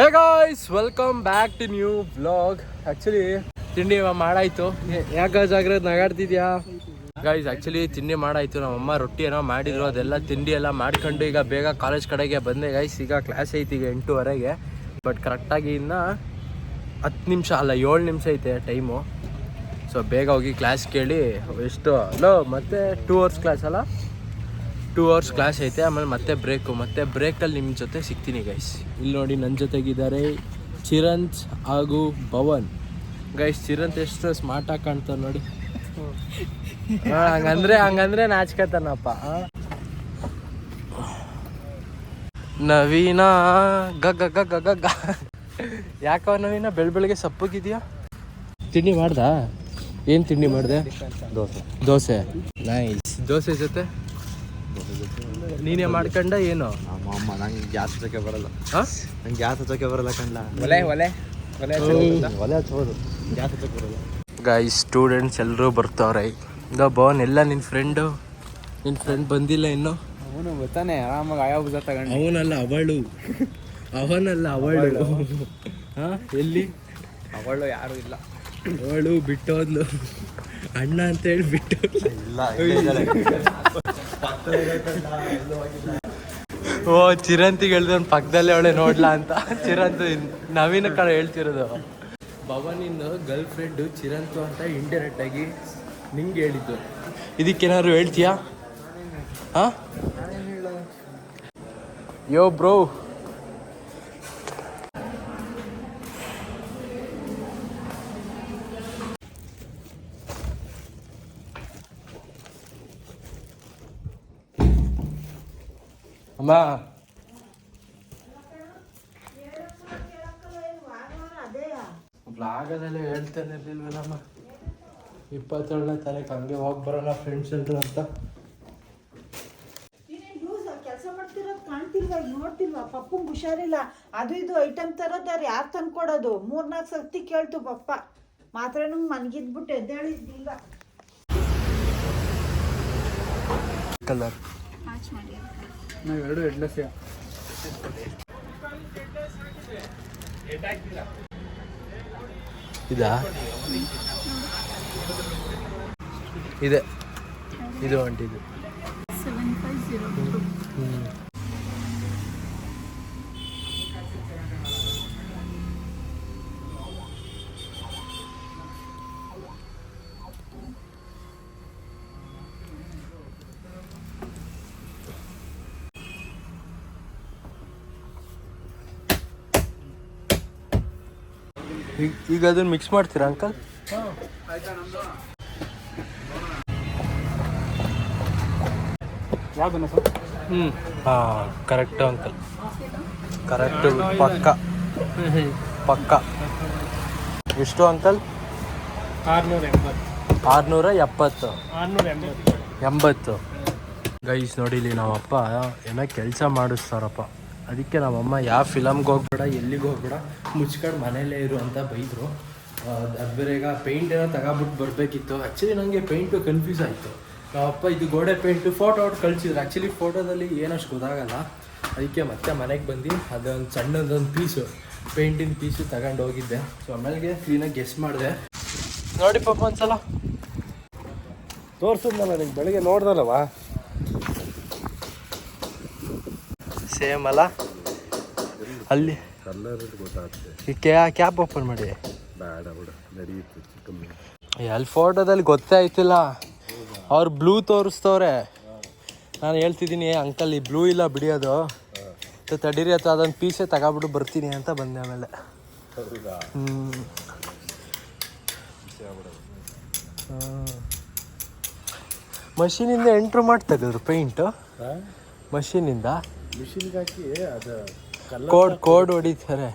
Hey guys welcome back to new blog actually ತಿಂಡಿ ಮಾಡಾಯಿತು. ಯಾಕೆ ಜಾಗ್ರತೆ ನಗಾಡ್ತಿದ್ಯಾ? ಗಾಯ್ಸ್ ಆ್ಯಕ್ಚುಲಿ ತಿಂಡಿ ಮಾಡಾಯ್ತು. ನಮ್ಮಮ್ಮ ರೊಟ್ಟಿ ಏನೋ ಮಾಡಿದ್ರು. ಅದೆಲ್ಲ ತಿಂಡಿ ಎಲ್ಲ ಮಾಡ್ಕೊಂಡು ಈಗ ಬೇಗ ಕಾಲೇಜ್ ಕಡೆಗೆ ಬಂದೆ. ಗಾಯ್ಸ್ ಈಗ ಕ್ಲಾಸ್ ಐತಿ ಈಗ ಎಂಟೂವರೆಗೆ. ಬಟ್ ಕರೆಕ್ಟಾಗಿ ಇನ್ನು ಹತ್ತು ನಿಮಿಷ ಅಲ್ಲ, ಏಳು ನಿಮಿಷ ಐತೆ ಟೈಮು ಸೊ ಬೇಗ ಹೋಗಿ ಕ್ಲಾಸ್ ಕೇಳಿ, ಎಷ್ಟು, ಅಲೋ, ಮತ್ತೆ ಟೂ ಅವರ್ಸ್ ಕ್ಲಾಸ್ ಅಲ್ಲ? ಟೂ ಅವರ್ಸ್ ಕ್ಲಾಸ್ ಐತೆ ಆಮೇಲೆ ಮತ್ತೆ ಬ್ರೇಕು ಮತ್ತೆ ಬ್ರೇಕಲ್ಲಿ ನಿಮ್ಮ ಜೊತೆ ಸಿಗ್ತೀನಿ ಗೈಸ್ ಇಲ್ಲಿ ನೋಡಿ ನನ್ನ ಜೊತೆಗಿದ್ದಾರೆ ಚಿರಂತ್ ಹಾಗೂ ಭವನ್. ಗೈಸ್ ಚಿರಂತ್ ಎಷ್ಟು ಸ್ಮಾರ್ಟಾಗಿ ಕಾಣ್ತಾನೆ ನೋಡಿ. ಹಂಗಂದ್ರೆ ಹಂಗಂದ್ರೆ ನಾಚ್ಕತಾನಪ್ಪ? ನವೀನ ಗಗ್ಗ ಗಗ್ಗ ಗಗ್ಗ ಯಾಕವ ನವೀನ ಬೆಳ್ ಬೆಳಗ್ಗೆ ಸಪ್ಪಗಿದ್ಯಾ? ತಿಂಡಿ ಮಾಡ್ದಾ? ಏನು ತಿಂಡಿ ಮಾಡಿದೆ? ದೋಸೆ. ದೋಸೆ. ನೈಸ್ ದೋಸೆ ಜೊತೆ? ನೀನೇ ಮಾಡ್ಕಂಡ ಏನು? ನಮ್ಮ ಅಮ್ಮ ನಂಗೆ ಗ್ಯಾಸ್ ಹಚ್ಚೋಕೆ ಬರಲ್ಲ? ನಂಗೆ ಗ್ಯಾಸ್ ಹಚ್ಚೋಕೆ ಬರಲ್ಲ ಕಂಡ್ಲ ಒಲೆ ಒಲೆ. ಒಲೆ ಒಲೆ ಹಚ್ಬೋದು ಗ್ಯಾಸ್ ಹಚ್ಚಕ್ಕೆ ಬರಲ್ಲ. ಗೈಸ್ ಸ್ಟೂಡೆಂಟ್ಸ್ ಎಲ್ಲರೂ ಬರ್ತಾವ್ರೆ ಈಗ ಭವನ್ ಎಲ್ಲ ನಿನ್ನ ಫ್ರೆಂಡು ನಿನ್ನ ಫ್ರೆಂಡ್ ಬಂದಿಲ್ಲ ಇನ್ನು? ಅವನು ಗೊತ್ತಾನೆ ಆರಾಮಾಗಿ ಆಯಾ ಬುಜ ತಗೊಂಡು. ಅವನಲ್ಲ ಅವಳು. ಅವನಲ್ಲ ಅವಳು. ಹಾ? ಎಲ್ಲಿ? ಅವಳು ಯಾರು ಇಲ್ಲ. ಅವಳು ಬಿಟ್ಟೋದ್ಲು. ಅಣ್ಣ ಅಂತ ಹೇಳಿ ಬಿಟ್ಟು ಇಲ್ಲ ಓ ಚಿರಂತಿಗೆ ಹೇಳ್ದ ಪಕ್ಕದಲ್ಲೇ ಅವಳೆ ನೋಡ್ಲಾ ಅಂತ. ಚಿರಂತ ನವೀನ ಕಡೆ ಹೇಳ್ತಿರೋದು ಭವನಿನ ಗರ್ಲ್ ಫ್ರೆಂಡು ಚಿರಂತು ಅಂತ ಇಂಡೈರೆಕ್ಟ್ ಆಗಿ ನಿಂಗೆ ಹೇಳಿದ್ದು. ಇದಕ್ಕೇನಾದ್ರು ಹೇಳ್ತೀಯಾ? ಹಾ? ಯೋ ಬ್ರೋ ಅಮ್ಮ ಬ್ಲಾಗದಲ್ಲಿ ಹೇಳ್ತಾನೆ ಇರ್ಲಿಲ್ವಲ್ಲಮ್ಮ ಇಪ್ಪತ್ತೇಳನೇ ತಾರೀಕು ಹಂಗೆ ಹೋಗಿ ಬರೋಣ ಫ್ರೆಂಡ್ಸ್ ಎಲ್ರು ಅಂತ. ಕೆಲಸ ಮಾಡ್ತಿರೋದು ಕಾಣ್ತಿಲ್ವಾ? ನೋಡ್ತಿಲ್ವಾ? ಪಪ್ಪಂಗ್ ಹುಷಾರಿಲ್ಲ. ಅದು ಇದು ಐಟಮ್ ತರೋದಾರ ಯಾರು ತಂದ್ಕೊಡೋದು? ಮೂರ್ನಾಲ್ಕು ಸರ್ತಿ ಕೇಳ್ತು ಪಪ್ಪ. ಮಾತ್ರ ಮನ್ಗಿದ್ಬಿಟ್ಟು ಎದ್ದೇಳಿದ್ದಿಲ್ಲ. ಕಲರ್ ನಾವು ಎರಡು ಎಡ್ಲೆಸ್ ಇದಾ? ಇದೆ. ಇದು ಅಂಟಿದು ಹ್ಮ್. ಈಗ ಈಗ ಅದನ್ನ ಮಿಕ್ಸ್ ಮಾಡ್ತೀರಾ ಅಂಕಲ್ ಯಾವ್ದನ್ನ ಸರ್? ಹ್ಞೂ ಹಾಂ ಕರೆಕ್ಟು ಅಂಕಲ್ ಕರೆಕ್ಟ್ ಪಕ್ಕ. ಪಕ್ಕ. ಎಷ್ಟು ಅಂಕಲ್ ಆರ್ನೂರ ಎಂಬತ್ತು. ಆರುನೂರ ಎಪ್ಪತ್ತು. ಆರ್ನೂರ ಎಂಬತ್ತು. ಎಂಬತ್ತು. ಗೈಸ್ ನೋಡಿಲಿ ನಮ್ಮಪ್ಪ ಏನೋ ಕೆಲಸ ಮಾಡಿಸ್ತಾರಪ್ಪ. ಅದಕ್ಕೆ ನಮ್ಮಮ್ಮ ಯಾವ ಫಿಲಮ್ಗೆ ಹೋಗ್ಬೇಡ ಎಲ್ಲಿಗೆ ಹೋಗ್ಬೇಡ ಮುಚ್ಕೊಂಡು ಮನೇಲೇ ಇರು ಅಂತ ಬೈದರು. ಅದು ಬೇರೆ ಈಗ ಪೇಂಟ್ ಏನೋ ತಗೊಬಿಟ್ಟು ಬರಬೇಕಿತ್ತು. ಆ್ಯಕ್ಚುಲಿ ನನಗೆ ಪೇಂಟು ಕನ್ಫ್ಯೂಸ್ ಆಯಿತು. ನಮ್ಮಪ್ಪ ಇದು ಗೋಡೆ ಪೇಂಟು ಫೋಟೋ ಔಟ್ ಕಳಿಸಿದ್ರು. ಆ್ಯಕ್ಚುಲಿ ಫೋಟೋದಲ್ಲಿ ಏನಷ್ಟು ಗೊತ್ತಾಗಲ್ಲ. ಅದಕ್ಕೆ ಮತ್ತೆ ಮನೆಗೆ ಬಂದು ಅದೊಂದು ಸಣ್ಣದೊಂದು ಪೀಸು ಪೇಂಟಿನ ಪೀಸು ತಗೊಂಡು ಹೋಗಿದ್ದೆ. ಸೊ ಆಮೇಲೆ ಕ್ಲೀನಾಗಿ ಗೆಸ್ ಮಾಡಿದೆ. ನೋಡಿ ಪಾಪ ಒಂದ್ಸಲ. ತೋರಿಸಿದ್ನಲ್ಲ ನಿಂಗೆ ಬೆಳಿಗ್ಗೆ ನೋಡ್ದಲ್ಲವಾ? ಸೇಮ್ ಅಲ್ಲ? ಅಲ್ಲಿ ಕ್ಯಾಬ್ ಕ್ಯಾ ಓಪನ್ ಮಾಡಿ. ಬೇಡ ಎಲ್ಲಿ ಫೋಟೋದಲ್ಲಿ ಗೊತ್ತೇ ಆಯ್ತಿಲ್ಲ. ಅವ್ರು ಬ್ಲೂ ತೋರಿಸ್ತವ್ರೆ. ನಾನು ಹೇಳ್ತಿದ್ದೀನಿ ಅಂಕಲ್ ಈ ಬ್ಲೂ ಇಲ್ಲ ಬಿಡಿಯೋದು ತಡೀರಿ ಅಥವಾ ಅದೊಂದು ಪೀಸೇ ತಗೊಬಿಟ್ಟು ಬರ್ತೀನಿ ಅಂತ ಬಂದೆ ಆಮೇಲೆ. ಹ್ಞೂ ಮಷೀನಿಂದ ಎಂಟ್ರು ಮಾಡಿ ತೆಗೆದ್ರು ಪೇಂಟು ಮಷೀನಿಂದ? ಮಿಷಿನ್ಗೆ ಹಾಕಿ ಅದು ಕೋಡ್ ಕೋಡ್ ಹೊಡಿತಾರೆ.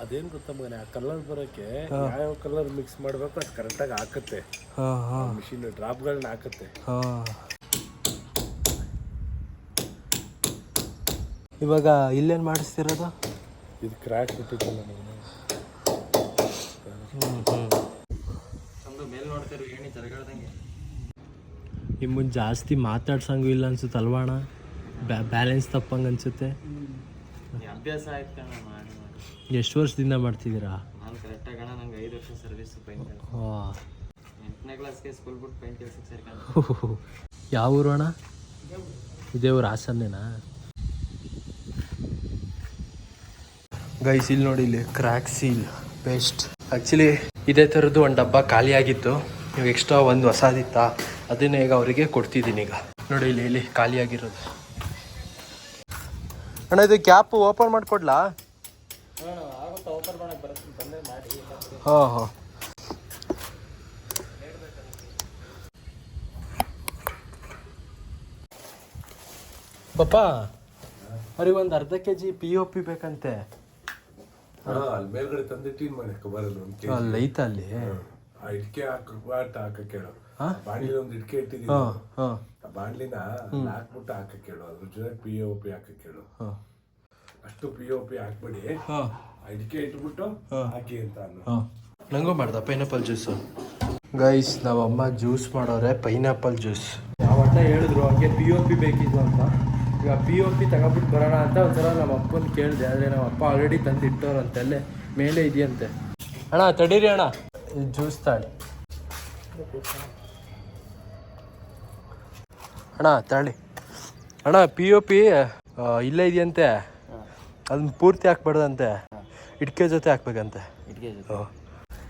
ಅದೇನು ಗೊತ್ತಾ ಮಗನೆ ಆ ಕಲರ್ ಬರೋಕ್ಕೆ ಯಾವ ಕಲರ್ ಮಿಕ್ಸ್ ಮಾಡಬೇಕು ಅದು ಕರೆಕ್ಟಾಗಿ ಹಾಕುತ್ತೆ. ಹಾಂ ಹಾಂ. ಮಿಷಿನ್ ಡ್ರಾಪ್ಗಳನ್ನ ಹಾಕುತ್ತೆ. ಹಾಂ. ಇವಾಗ ಇಲ್ಲೇನು ಮಾಡಿಸ್ತಿರೋದು? ಇದು ಕ್ರ್ಯಾಕ್ ಬಿಟ್ಟಿದ್ದಲ್ಲ ಮಗನೆ. ನಿಮ್ಮನ್ನು ಜಾಸ್ತಿ ಮಾತಾಡ್ಸಂಗೂ ಇಲ್ಲ ಅನ್ಸುತ್ತೆ ಅಲ್ವಾಣ? ಬ್ಯಾಲೆನ್ಸ್ ತಪ್ಪಂಗೆ ಅನ್ಸುತ್ತೆ? ಅಭ್ಯಾಸ ಆಯ್ತು ಕಣ ಮಾಡಿ ಮಾಡಿ ಎಷ್ಟು ವರ್ಷದಿಂದ ಮಾಡ್ತಿದ್ದೀರಾ? ನಾನು ಕರೆಕ್ಟಾಗಿ ಕಣ ನಂಗೆ ಐದು ವರ್ಷ ಸರ್ವಿಸ್ ಪೈಂಟ್ ಎಂಟನೇ ಕ್ಲಾಸ್ಗೆ ಸ್ಕೂಲ್ ಬಿಟ್ಟು ಪೈಂಟ್ ಕೆಲ್ಸಕ್ಕೆ ಸೇರ್ಕೊಂಡು. ಯಾವ ಊರು ಅಣ್ಣ? ಇದೇ ಊರು ಹಾಸನ್ನೇನಾ? ಗೈಸ್ ಇಲ್ಲಿ ನೋಡಿ ಇಲ್ಲಿ ಕ್ರ್ಯಾಕ್ ಸೀಲ್ ಪೇಸ್ಟ್ ಆ್ಯಕ್ಚುಲಿ ಇದೇ ಥರದ್ದು ಒಂದು ಡಬ್ಬ ಖಾಲಿಯಾಗಿತ್ತು ಎಕ್ಸ್ಟ್ರಾ ಒಂದು ಹೊಸದಿತ್ತ ಅದನ್ನೇ ಈಗ ಅವರಿಗೆ ಕೊಡ್ತಿದ್ದೀನಿ ಈಗ. ನೋಡಿ ಇಲ್ಲಿ ಇಲ್ಲಿ ಖಾಲಿಯಾಗಿರೋದು ಅಣ್ಣ ಇದು ಕ್ಯಾಪ್ ಓಪನ್ ಮಾಡಿಕೊಡ್ಲಾ? ಹಾಂ ಹಾಂ. ಪಪ್ಪ ಅವ್ರಿಗೆ ಒಂದು ಅರ್ಧ K G P O P ಬೇಕಂತೆ ಅಲ್ಲಿ ಮೇಲ್ಗಡೆ ಟೀನ್ ಮಾಡಕ್ಕೆ ಬರಲ್ಲ ಅಲ್ಲಿ ಐತ ಅಲ್ಲಿ? ಇಟ್ಕೆ ಹಾಕಕ್ಕೆ ಹೇಳು. ಹಾ? ಬಾಂಡ್ಲಿ ಒಂದು ಇಟ್ಕೆ ಇಟ್ಟಿದ್ದೀನಿ ಆ ಬಾಂಡ್ಲಿನ ಹಾಕ್ಬಿಟ್ಟು ಹಾಕಕ್ಕೆ ಹೇಳು ಅದ್ರ ಜೊತೆ ಪಿ ಒ ಪಿ ಹಾಕಕ್ಕೆ ಹೇಳು ಹಾಂ. ಅಷ್ಟು ಪಿ ಒ ಪಿ ಹಾಕ್ಬಿಡಿ. ಇಟ್ಕೆ ಇಟ್ಬಿಟ್ಟು ಹಾಕಿ ಅಂತ ಅನ್ನು ನಂಗೂ ಮಾಡ್ದ ಪೈನಾಪಲ್ ಜ್ಯೂಸು ಗೈಸ್ ನಾವ್ ಅಮ್ಮ ಜ್ಯೂಸ್ ಮಾಡೋರೆ ಪೈನಾಪಲ್ ಜ್ಯೂಸ್ ಯಾವ ಅಣ್ಣ ಹೇಳಿದ್ರು ಹಾಗೆ ಪಿ ಒ ಪಿ ಬೇಕಿತ್ತು ಅಂತ. ಈಗ ಪಿ ಒ ಪಿ ತಗೊಬಿಟ್ಟು ಬರೋಣ ಅಂತ ಒಂಥರ ನಮ್ಮ ಅಪ್ಪನ ಕೇಳಿದೆ. ಆದರೆ ನಮ್ಮ ಅಪ್ಪ ಆಲ್ರೆಡಿ ತಂದು ಇಟ್ಟವ್ರಂತೆ ಅಲ್ಲೇ ಮೇಲೆ ಇದೆಯಂತೆ. ಅಣ್ಣ ತಡೀರಿ ಅಣ್ಣ. ಜ್ಯೂಸ್ ತಾಳಿ. ಅಣ್ಣ ತರಳಿ ಅಣ್ಣ ಪಿ ಒ ಪಿ ಇಲ್ಲೇ ಇದೆಯಂತೆ. ಅದನ್ನ ಪೂರ್ತಿ ಹಾಕ್ಬಾರ್ದಂತೆ. ಇಟ್ಕೆ ಜೊತೆ ಹಾಕ್ಬೇಕಂತೆ.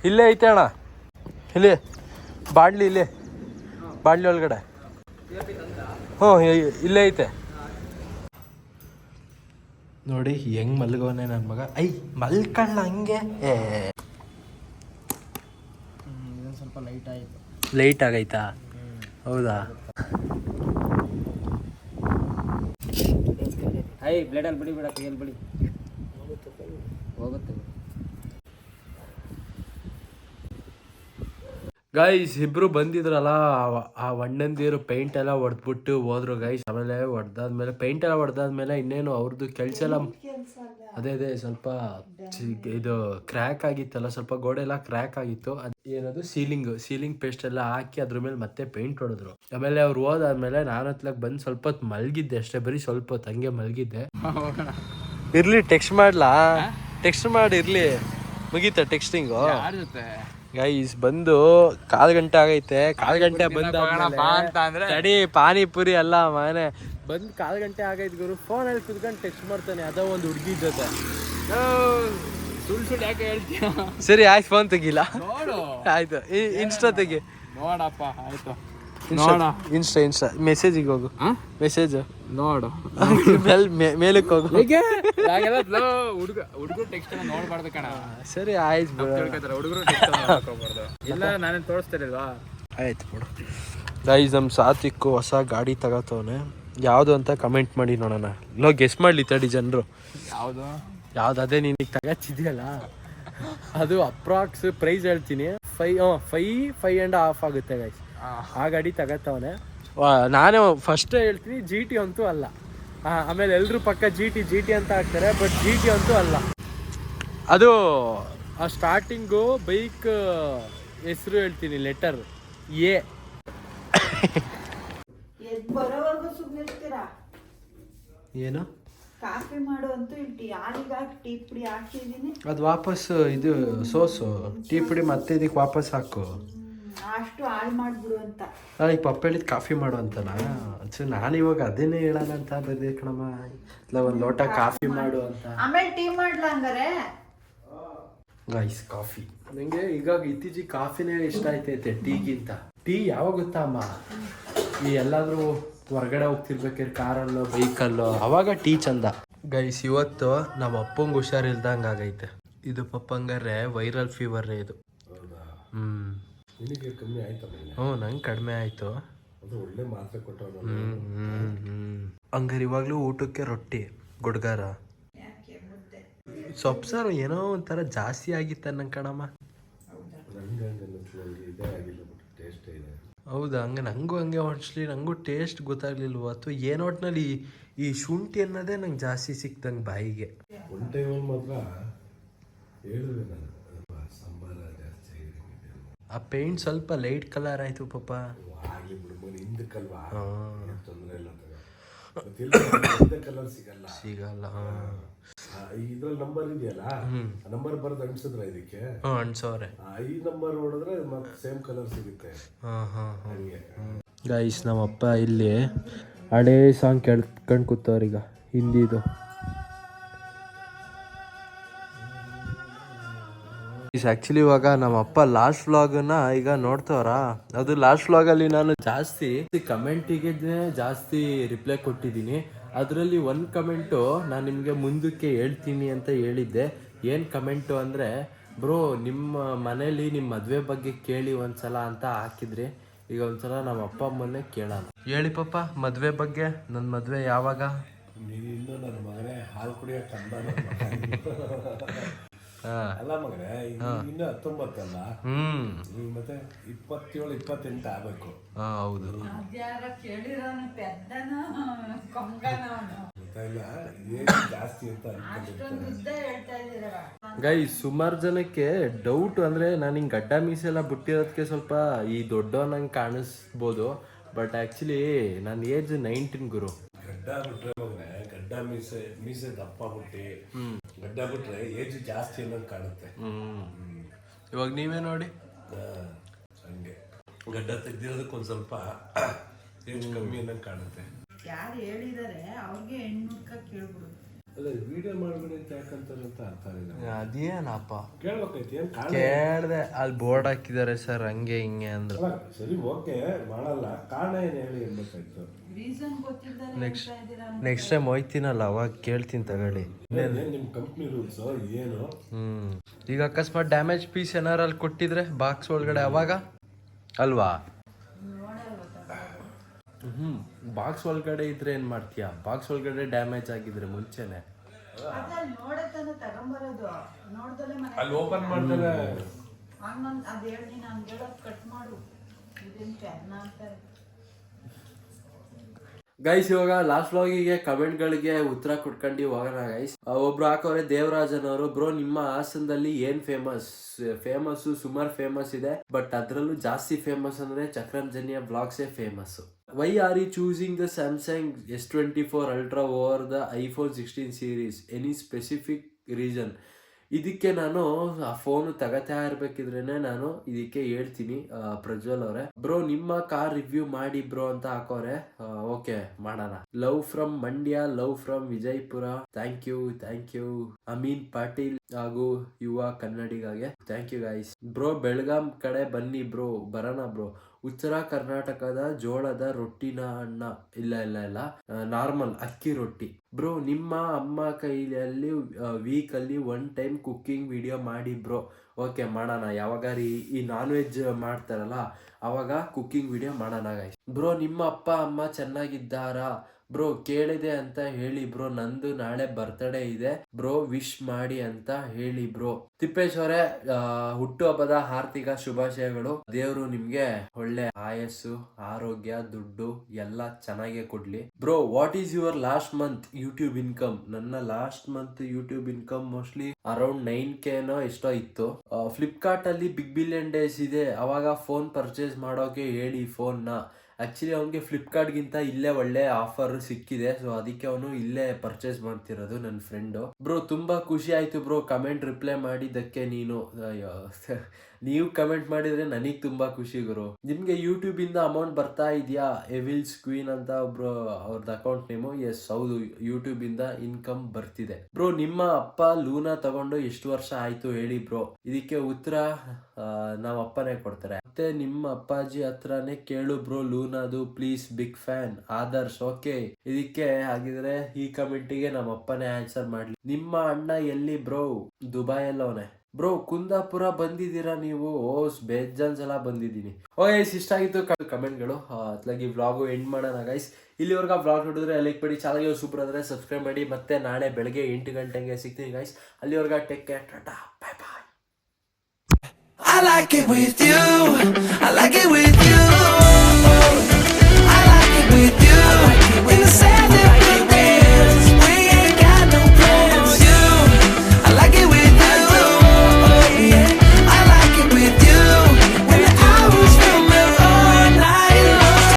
ಇಲ್ಲೇ ಐತೆ ಅಣ್ಣ. ಇಲ್ಲಿ ಬಾಣ್ಲಿ ಇಲ್ಲಿ. ಬಾಡ್ಲಿ ಒಳಗಡೆ. ಹ್ಞೂ ಇಲ್ಲೇ ಐತೆ. ನೋಡಿ ಹೆಂಗ್ ಮಲ್ಗವನೆ ನನ್ನ ಮಗ. ಐ ಮಲ್ಕಣ್ಣ ಹಂಗೆ. ಏ. ಸ್ವಲ್ಪ ಲೈಟ್ ಆಯಿತು. ಲೈಟ್ ಆಗೈತಾ ಹೌದಾ? ಹೈ ಬ್ಲೇಡಲ್ಲಿ ಬಿಡಿ ಬಿಡ ಕೈಯಲ್ಲಿ ಬಿಡಿ? ಹೋಗುತ್ತೆ ಹೋಗುತ್ತೆ. ಗೈಸ್ ಇಬ್ರು ಬಂದಿದ್ರಲ್ಲ ಆ- ಒಣ್ಣಂದಿರು ಅಣ್ಣಂದಿರು ಪೇಂಟ್ ಎಲ್ಲ ಹೊಡೆದ್ಬಿಟ್ಟು ಹೋದ್ರು ಗೈಸ್ ಆಮೇಲೆ ಹೊಡೆದಾದ್ಮೇಲೆ ಪೇಂಟ್ ಎಲ್ಲ ಹೊಡೆದಾದ್ಮೇಲೆ ಇನ್ನೇನು ಅವ್ರದ್ದು ಕೆಲಸ ಎಲ್ಲ ಅದೇ ಅದೇ ಸ್ವಲ್ಪ ಇದು ಕ್ರ್ಯಾಕ್ ಆಗಿತ್ತಲ್ಲ ಸ್ವಲ್ಪ ಗೋಡೆ ಎಲ್ಲ ಕ್ರ್ಯಾಕ್ ಆಗಿತ್ತು. ಅದ್ ಏನದು ಸೀಲಿಂಗ್ ಸೀಲಿಂಗ್ ಪೇಸ್ಟ್ ಎಲ್ಲ ಹಾಕಿ ಅದ್ರ ಮೇಲೆ ಮತ್ತೆ ಪೇಂಟ್ ಹೊಡೆದ್ರು. ಆಮೇಲೆ ಅವ್ರು ಹೋದಾದ್ಮೇಲೆ ನಾನು ಹತ್ಲಕ್ ಬಂದು ಸ್ವಲ್ಪ ಹೊತ್ತು ಮಲಗಿದ್ದೆ ಅಷ್ಟೇ ಬರೀ ಸ್ವಲ್ಪ ಹೊತ್ತು ಹಂಗೆ ಮಲಗಿದ್ದೆ. ಇರ್ಲಿ ಟೆಕ್ಸ್ಟ್ ಮಾಡ್ಲಾ? ಟೆಕ್ಸ್ಟ್ ಮಾಡಿ ಇರ್ಲಿ. ಮುಗೀತಾ ಟೆಕ್ಸ್ಟಿಂಗು ಜೊತೆ? ಗೈಸ್ ಬಂದು ಕಾಲ್ ಗಂಟೆ ಆಗೈತೆ. ಕಾಲ್ ಗಂಟೆ ಬಂದ ತಡಿ ಪಾನಿಪುರಿ ಅಲ್ಲ ಮನೆ ಬಂದ್ ಕಾಲ್ ಗಂಟೆ ಆಗೈತೆ ಗುರು. ಫೋನಲ್ಲಿ ಕುತ್ಕೊಂಡು ಟೆಕ್ಸ್ಟ್ ಮಾಡ್ತಾನೆ. ಅದ ಒಂದು ಹುಡುಗಿ ಜೊತೆ. ಸುಳ್ಳು ಸುಳ್ಳು ಯಾಕೆ ಹೇಳ್ತೀಯ? ಸರಿ ಆಯ್ತು ಫೋನ್ ತೆಗಿಲ್ಲ. ಆಯ್ತು ಇನ್ಸ್ಟಾ ತೆಗಿ. ನೋಡಪ್ಪ ಆಯ್ತು. ಇನ್ಸ್ಟಾ ಇನ್ಸ್ಟಾ ಇನ್ಸ್ಟಾ ಮೆಸೇಜಿಗೆ ಹೋಗು. ಮೆಸೇಜ್ ನೋಡು. ಬೆಲ್ ಮೇಲಕ್ಕೆ ಹೋಗು. ಹುಡುಗ ಹುಡುಗರು ಟೆಕ್ಸ್ಟ್ ನೋಡ್ಬಾರ್ದು ಕಣ. ಸರಿ ಆಯ್ತು ಹುಡುಗರು ಇಲ್ಲ ನಾನೇನು ತೋರಿಸ್ತಿರಲ್ವಾ ಆಯ್ತು ಬಿಡು. ಗೈಸ್ ನಮ್ಮ ಸಾತ್ವಿಕ್ಕು ಹೊಸ ಗಾಡಿ ತಗೋತವನೆ. ಯಾವುದು ಅಂತ ಕಮೆಂಟ್ ಮಾಡಿ ನೋಡೋಣ. ಲೋ ಗೆಸ್ ಮಾಡ್ಲಿ ತಡಿ ಜನರು? ಯಾವುದು? ಯಾವ್ದು? ಅದೇ ನೀನು ತಗಚ್ಚಿದ್ಯಲ್ಲ? ಅದು ಅಪ್ರಾಕ್ಸ್ ಪ್ರೈಸ್ ಹೇಳ್ತೀನಿ. Five five five five and half ಆಗುತ್ತೆ ಗೈಸ್ ಆ. ಗಾಡಿ ತಗತ್ತವನೆ. ನಾನೇ ಫಸ್ಟ್ ಹೇಳ್ತೀನಿ ಜಿ ಟಿ ಅಂತೂ ಅಲ್ಲ. ಆಮೇಲೆ ಎಲ್ಲರೂ ಪಕ್ಕ ಜಿ ಟಿ ಜಿ ಟಿ ಅಂತ ಹಾಕ್ತಾರೆ ಬಟ್ ಜಿ ಟಿ ಅಂತೂ ಅಲ್ಲ. ಅದು ಆ ಸ್ಟಾರ್ಟಿಂಗು ಬೈಕ್ ಹೆಸರು ಹೇಳ್ತೀನಿ ಲೆಟರ್ ಎ ಎದ್ ಬರೋವರೆಗೂ ಸುಮ್ಮನೆ ಇರ್ತೀರಾ? ಏನು? ಕಾಫಿ ಮಾಡು ಅಂತ ಇಲ್ಲಿ ಟೀ. ಹಾಲಿಗೆ ಹಾಕಿ ಟೀ ಪುಡಿ ಹಾಕಿದ್ದೀನಿ ಅದು ವಾಪಸ್ ಇದು ಸೋಸು. ಟೀ ಪುಡಿ ಮತ್ತೆ ಇದಕ್ಕೆ ವಾಪಸ್ ಹಾಕು. ಅಷ್ಟು ಹಾಳು ಮಾಡಿಬಿಡು ಅಂತ. ಈಗ ಪಪ್ಪ ಹೇಳಿದ ಕಾಫಿ ಮಾಡು ಅಂತನಾ? ಸೊ ನಾನು ಇವಾಗ ಅದೇನೇ ಹೇಳೋಣ ಅಂತ ಬರ್ದೆ ಕಣಮ್ಮ. ಇಲ್ಲ ಒಂದು ಲೋಟ ಕಾಫಿ ಮಾಡು. ಅಂತ. ಆಮೇಲೆ ಟೀ ಮಾಡ್ಲಾ ಹಂಗಾರೆ? Guys coffee. ನನಗೆ ಈಗ ಇತ್ತೀಚೆಗೆ ಕಾಫಿನೇ ಇಷ್ಟ ಆಯ್ತೈತೆ ಟೀಗಿಂತ. ಟೀ ಯಾವಾಗ ಗೊತ್ತಾ ಅಮ್ಮ? ಈ ಎಲ್ಲಾದರೂ ಹೊರಗಡೆ ಹೋಗ್ತಿರ್ಬೇಕಾದ್ರೆ ಕಾರಲ್ಲೋ ಬೈಕಲ್ಲೋ ಅವಾಗ ಟೀ ಚಂದ. ಗೈಸ್ ಇವತ್ತು ನಮ್ಮ ಅಪ್ಪಂಗೆ ಹುಷಾರಿಲ್ದಂಗೆ ಆಗೈತೆ. ಇದು ಪಪ್ಪಂಗಾರೆ ವೈರಲ್ ಫೀವರ್ ಇದು. ಹ್ಮ್. ನಿನಗೆ ಕಮ್ಮಿ ಆಯ್ತಮ್ಮ ಹ್ಞೂ ನಂಗೆ ಕಡಿಮೆ ಆಯಿತು. ಅದು ಒಳ್ಳೆ ಮಾತ್ರೆ ಕೊಟ್ಟವನು ಹಂಗಾರೆ ಇವಾಗಲೂ ಊಟಕ್ಕೆ ರೊಟ್ಟಿ ಗುಡ್ಗಾರ. ಸೊಪ್ಪು ಸಾರು ಏನೋ ಒಂಥರ ಜಾಸ್ತಿ ಆಗಿತ್ತ ನಂಗೆ ಕಣಮ್ಮ ನನಗೆ ನನಗೆ ಇದೇ ಆಗಿಲ್ಲ ಬಟ್ ಟೇಸ್ಟ್ ಇದೆ. ಹೌದಾ? ಹಂಗೆ ನಂಗೂ ಹಂಗೆ ಹೊಡ್ಸ್ಲಿ ನಂಗೂ ಟೇಸ್ಟ್ ಗೊತ್ತಾಗ್ಲಿಲ್ವ? ಅಥವಾ ಏನು ಒಟ್ನಲ್ಲಿ ಈ ಶುಂಠಿ ಅನ್ನೋದೇ ನಂಗೆ ಜಾಸ್ತಿ ಸಿಕ್ತಂಗೆ ಬಾಯಿಗೆ. ಒನ್ ಟೈಮಲ್ಲಿ ಮಾತ್ರ ಹೇಳಿದೆ ನಾನು ಅಪ್ಪ, ಸಂಬಾರ ಜಾಸ್ತಿ ಆಗಿದೆ ನಿಮಗೆ. ಆ ಪೇಂಟ್ ಸ್ವಲ್ಪ ಲೈಟ್ ಕಲರ್ ಆಯಿತು ಪಾಪ. ಆಗ್ಲಿ ಬಿಡು ಮನೆ ಹಿಂದಕ್ಕಲ್ವಾ ಹಾಂ. ತೊಂದರೆ ಇಲ್ಲ ತಗೋ ಕಲರ್ ಸಿಗಲ್ಲ. ಸಿಗಲ್ಲ ಆ, ಇದ್ರಲ್ಲಿ ನಂಬರ್ ಇದೆಯಲ್ಲ? ನಂಬರ್ ಬರೆದು ಅಂಟಿಸಿದ್ರ ಇದಕ್ಕೆ? ಹ್ಞೂ ಅಣ್ಸವ್ರೆ ಆ, ಈ ನಂಬರ್ ನೋಡಿದ್ರೆ ಮತ್ತೆ ಸೇಮ್ ಕಲರ್ ಸಿಗುತ್ತೆ. ಹಾಂ ಹಾಂ ಹಂಗೆ. ಗೈಸ್ ನಮ್ಮಪ್ಪ ಇಲ್ಲಿ ಹಳೇ ಸಾಂಗ್ ಕೇಳ್ಕೊಂಡು ಕೂತವ್ರೀಗ ಹಿಂದಿದು. ಆ್ಯಕ್ಚುಲಿ ಇವಾಗ ನಮ್ಮ ಅಪ್ಪ ಲಾಸ್ಟ್ ವ್ಲಾಗನ್ನ ಈಗ ನೋಡ್ತವ್ರ. ಅದು ಲಾಸ್ಟ್ ವ್ಲಾಗಲ್ಲಿ ನಾನು ಜಾಸ್ತಿ ಕಮೆಂಟಿಗೆ ಜಾಸ್ತಿ ರಿಪ್ಲೈ ಕೊಟ್ಟಿದ್ದೀನಿ. ಅದರಲ್ಲಿ ಒಂದು ಕಮೆಂಟು ನಾನು ನಿಮಗೆ ಮುಂದಕ್ಕೆ ಹೇಳ್ತೀನಿ ಅಂತ ಹೇಳಿದ್ದೆ. ಏನು ಕಮೆಂಟು ಅಂದರೆ, ಬ್ರೋ, ನಿಮ್ಮ ಮನೇಲಿ ನಿಮ್ಮ ಮದುವೆ ಬಗ್ಗೆ ಕೇಳಿ ಒಂದ್ಸಲ ಅಂತ ಹಾಕಿದ್ರಿ ಈಗ ಒಂದ್ಸಲ ನಮ್ಮ ಅಪ್ಪ ಅಮ್ಮನ್ನೇ ಕೇಳೋಣ. ಹೇಳಿ ಪಪ್ಪ ಮದುವೆ ಬಗ್ಗೆ ನನ್ನ ಮದುವೆ ಯಾವಾಗ? ನೀನಿಂದ ನನ್ನ ಮಗನೇ ಹಾಲು ಕುಡಿಯೋ ಅಲ್ಲ ಮಗನೇ ಇನ್ನೂ ಹತ್ತೊಂಬತ್ತಲ್ಲ? ಹ್ಮ್. ಈಗ ಮತ್ತೆ ಇಪ್ಪತ್ತೇಳು ಇಪ್ಪತ್ತೆಂಟು ಆಗ್ಬೇಕು. ಹಾ ಹೌದು. ಗೊತ್ತಾಯಿಲ್ಲ ಏನು ಜಾಸ್ತಿ ಅಂತ ಗೈ ಸುಮಾರು ಜನಕ್ಕೆ ಡೌಟ್ ಅಂದ್ರೆ ನಾನು ಹಿಂಗ್ ಗಡ್ಡ ಮೀಸೆ ಎಲ್ಲ ಬಿಟ್ಟಿರೋದಕ್ಕೆ ಸ್ವಲ್ಪ ಈ ದೊಡ್ಡವನಂಗೆ ಕಾಣಿಸ್ಬೋದು. ಬಟ್ ಆ್ಯಕ್ಚುಲಿ ನನ್ನ ಏಜ್ ನೈನ್ಟೀನ್ ಗುರು. ಗಡ್ಡ ಬಿಟ್ರೆ ಮಗನೇ ಗಡ್ಡ ಮೀಸೆ ಮೀಸೆ ದಪ್ಪ ಬಿಟ್ಟು. ಗಡ್ಡ ಬಿಟ್ರೆ ಏಜ್ ಜಾಸ್ತಿ ಅನ್ನೋದು ಕಾಣುತ್ತೆ. ಹ್ಮ್. ಇವಾಗ ನೀವೇ ನೋಡಿ. ಹಂಗೆ. ಗಡ್ಡ ತೆಗ್ದಿರೋದಕ್ಕೆ ಒಂದು ಸ್ವಲ್ಪ ಏಜ್ ಕಮ್ಮಿ ಅನ್ನೋದು ಕಾಣುತ್ತೆ. ಯಾರು ಹೇಳಿದಾರೆ ಅವ್ರಿಗೆ ಹೆಣ್ಣು ಕೇಳ್ಬಿಡುತ್ತೆ. ಕೇಳ್ಬಿಡು ಅಲ್ಲ ವಿಡಿಯೋ ಮಾಡ್ಬಿಡಿ ಅಂತ ಯಾಕಂತಾರೆ ಅಂತ ಅರ್ಥ ಆಗಿಲ್ಲ. ಅದೇನಪ್ಪ? ಏನು ಕೇಳ್ದೆ ಅಲ್ಲಿ ಬೋರ್ಡ್ ಹಾಕಿದ್ದಾರೆ ಸರ್ ಹಂಗೆ ಹಿಂಗೆ ಅಂದ್ರೆ. ಅಲ್ಲ, ಸರಿ ಓಕೆ ಮಾಡಲ್ಲ. ಕಾರಣ ಏನು ಹೇಳಿ ಅನ್ಬೇಕಾಯ್ತು ರೀಸನ್ ಗೊತ್ತಿದ್ದಾರೆ ಹೇಳ್ತಾ ನೆಕ್ಸ್ಟ್ ಟೈಮ್ ಹೋಯ್ತೀನಲ್ಲ ಅವಾಗ ಕೇಳ್ತೀನಿ ತಗೊಳ್ಳಿ. ಏನ್ ನಿಮ್ಮ ಕಂಪ್ನಿ ರೂಲ್ಸ್ ಏನು? ಹ್ಮ್. ಈಗ ಅಕಸ್ಮಾತ್ ಡ್ಯಾಮೇಜ್ ಪೀಸ್ ಏನಾರು ಅಲ್ಲಿ ಕೊಟ್ಟಿದ್ರೆ ಬಾಕ್ಸ್ ಒಳಗಡೆ ಅವಾಗ? ಅಲ್ವಾ? ಹ್ಮ್. ಬಾಕ್ಸ್ ಒಳಗಡೆ ಇದ್ರೆ ಏನ್ ಮಾಡ್ತೀಯಾ? ಬಾಕ್ಸ್ ಒಳಗಡೆ ಡ್ಯಾಮೇಜ್ ಆಗಿದ್ರೆ ಮುಂಚೆನೆ. ಅಲ್ಲಿ ಓಪನ್ ಮಾಡ್ತಾರೆ ಹಂಗಂದ್ ಅದ್ ಹೇಳಿ ನೀನು ಹಂಗೆ ಹೇಳೋದು ಕಟ್ ಮಾಡು ಇದೇನು ಚೆನ್ನ ಅಂತಾರೆ ಗೈಸ್ ಇವಾಗ ಲಾಸ್ಟ್ ವ್ಲಾಗಿಗೆ ಕಮೆಂಟ್ಗಳಿಗೆ ಉತ್ತರ ಕೊಟ್ಕೊಂಡು ಹೋಗೋಣ ಗೈಸ್ ಒಬ್ರು ಹಾಕೋರೆ ದೇವರಾಜನ್ ಅವರು ಬ್ರೋ ನಿಮ್ಮ ಹಾಸನದಲ್ಲಿ ಏನ್ ಫೇಮಸ್ ಫೇಮಸ್ ಸುಮಾರು ಫೇಮಸ್ ಇದೆ ಬಟ್ ಅದ್ರಲ್ಲೂ ಜಾಸ್ತಿ ಫೇಮಸ್ ಅಂದ್ರೆ ಚಕ್ರಂಜನಿಯ ಬ್ಲಾಗ್ಸೇ famous why are you choosing the Samsung S twenty four ultra over the iPhone sixteen series any specific reason ಇದಕ್ಕೆ ನಾನು, ಆ ಫೋನ್ ತಗತಾ ಇರ್ಬೇಕಿದ್ರೇನೆ ನಾನು ಇದಕ್ಕೆ ಹೇಳ್ತೀನಿ ಪ್ರಜ್ವಲ್ ಅವರೇ. ಬ್ರೋ ನಿಮ್ಮ ಕಾರ್ ರಿವ್ಯೂ ಮಾಡಿ ಬ್ರೋ ಅಂತ ಹಾಕೋರೆ. ಓಕೆ ಮಾಡೋಣ. Love from Mandya love from Vijayapura thank you thank you Amin Patil ಹಾಗೂ ಯುವ ಕನ್ನಡಿಗಾಗೆ. Thank you guys bro Belgaum ಕಡೆ ಬನ್ನಿ ಬ್ರೋ ಬರೋಣ ಬ್ರೋ ಉತ್ತರ ಕರ್ನಾಟಕದ ಜೋಳದ ರೊಟ್ಟಿನ ಅಣ್ಣ ಇಲ್ಲ ಇಲ್ಲ ಇಲ್ಲ. ನಾರ್ಮಲ್ ಅಕ್ಕಿ ರೊಟ್ಟಿ. ಬ್ರೋ, ನಿಮ್ಮ ಅಮ್ಮ ಕೈಯಲ್ಲಿ ವೀಕ್ ಅಲ್ಲಿ ಒನ್ ಟೈಮ್ ಕುಕ್ಕಿಂಗ್ ವಿಡಿಯೋ ಮಾಡಿ ಬ್ರೋ. ಓಕೆ ಮಾಡೋಣ. ಯಾವಾಗ ಈ ನಾನ್ ವೆಜ್ ಮಾಡ್ತಾರಲ್ಲ, ಅವಾಗ ಕುಕ್ಕಿಂಗ್ ವಿಡಿಯೋ ಮಾಡೋಣ ಬ್ರೋ, ನಿಮ್ಮ ಅಪ್ಪ, ಅಮ್ಮ ಚೆನ್ನಾಗಿದ್ದಾರಾ? ಬ್ರೋ ಕೇಳಿದೆ ಅಂತ ಹೇಳಿ ಬ್ರೋ, ನಂದು ನಾಳೆ ಬರ್ತಡೇ ಇದೆ. ಬ್ರೋ ವಿಶ್ ಮಾಡಿ ಅಂತ ಹೇಳಿ ಬ್ರೋ. ತಿಪ್ಪೇಶ್ ಅವರೇ ಹುಟ್ಟುಹಬ್ಬದ ಆರ್ಥಿಕ ಶುಭಾಶಯಗಳು. ದೇವರು ನಿಮ್ಗೆ ಒಳ್ಳೆ ಆಯಸ್ಸು, ಆರೋಗ್ಯ, ದುಡ್ಡು ಎಲ್ಲ ಚೆನ್ನಾಗೆ ಕೊಡ್ಲಿ. Bro what is your last month YouTube income ನನ್ನ last month YouTube income mostly around nine ಕೆನೋ ಎಷ್ಟೋ ಇತ್ತು. ಫ್ಲಿಪ್ಕಾರ್ಟ್ ಅಲ್ಲಿ ಬಿಗ್ ಬಿಲಿಯನ್ ಡೇಸ್ ಇದೆ. ಅವಾಗ ಫೋನ್ ಪರ್ಚೇಸ್ ಮಾಡೋಕೆ ಹೇಳಿ ಫೋನ್ನ. ಆಕ್ಚುಲಿ ಅವನಿಗೆ ಫ್ಲಿಪ್ಕಾರ್ಟ್ಗಿಂತ ಇಲ್ಲೇ ಒಳ್ಳೆ ಆಫರ್ ಸಿಕ್ಕಿದೆ. ಸೊ ಅದಕ್ಕೆ ಅವನು ಇಲ್ಲೇ ಪರ್ಚೇಸ್ ಮಾಡ್ತಿರೋದು ನನ್ನ ಫ್ರೆಂಡು ಬ್ರೋ ತುಂಬ ಖುಷಿ ಆಯಿತು ಬ್ರೋ ಕಮೆಂಟ್ ರಿಪ್ಲೈ ಮಾಡಿದ್ದಕ್ಕೆ ನೀನು ನೀವು ಕಮೆಂಟ್ ಮಾಡಿದ್ರೆ ನನಗೆ ತುಂಬಾ ಖುಷಿ ಗುರು. ನಿಮ್ಗೆ ಯೂಟ್ಯೂಬ್ ಇಂದ ಅಮೌಂಟ್ ಬರ್ತಾ ಇದೆಯಾ? ಎವಿಲ್ಸ್ ಕ್ವೀನ್ ಅಂತ ಒಬ್ರು ಅವ್ರದ್ದು ಅಕೌಂಟ್ ನೇಮು ಎಸ್ ಹೌದು ಯೂಟ್ಯೂಬ್ ಇಂದ ಇನ್ಕಮ್ ಬರ್ತಿದೆ. ಬ್ರೋ ನಿಮ್ಮ ಅಪ್ಪ ಲೂನಾ ತಗೊಂಡು ಎಷ್ಟು ವರ್ಷ ಆಯ್ತು ಹೇಳಿ ಬ್ರೋ ಇದಕ್ಕೆ ಉತ್ತರ ನಮ್ಮ ಅಪ್ಪನೇ ಕೊಡ್ತಾರೆ. ಮತ್ತೆ ನಿಮ್ಮ ಅಪ್ಪಾಜಿ ಹತ್ರನೇ ಕೇಳು bro ಲೂನಾದು please big fan Adarsh okay ಇದಕ್ಕೆ ಹಾಗಿದ್ರೆ ಈ ಕಮೆಂಟಿಗೆ ನಮ್ಮ ಅಪ್ಪನೇ ಆನ್ಸರ್ ಮಾಡ್ಲಿ. ನಿಮ್ಮ ಅಣ್ಣ ಎಲ್ಲಿ ಬ್ರೋ ದುಬೈಯಲ್ಲವನೆ ಬ್ರೋ ಕುಂದಾಪುರ ಬಂದಿದ್ದೀರಾ ನೀವು? ಓ ಬೇಜಾನ್ ಸಲ ಬಂದಿದ್ದೀನಿ. ಓ ಓಕೆ ಇಷ್ಟ ಆಗಿತ್ತು ಕಮೆಂಟ್ಗಳು. ಅತ್ಲಾಗಿ ವ್ಲಾಗು ಎಂಡ್ ಮಾಡೋಣ ಗೈಸ್ ಇಲ್ಲಿವರೆಗೂ ವ್ಲಾಗ್ ನೋಡಿದ್ರೆ ಲೈಕ್ ಮಾಡಿ, ಚಾನಲ್ಗೆ ಸೂಪರ್ ಅಂದರೆ ಸಬ್ಸ್ಕ್ರೈಬ್ ಮಾಡಿ, ಮತ್ತೆ ನಾಳೆ ಬೆಳಗ್ಗೆ ಎಂಟು ಗಂಟೆಗೆ ಸಿಗ್ತೀನಿ ಗೈಸ್ ಅಲ್ಲಿವರೆಗೂ take care Tata bye bye with you. I like it with you. In the sand.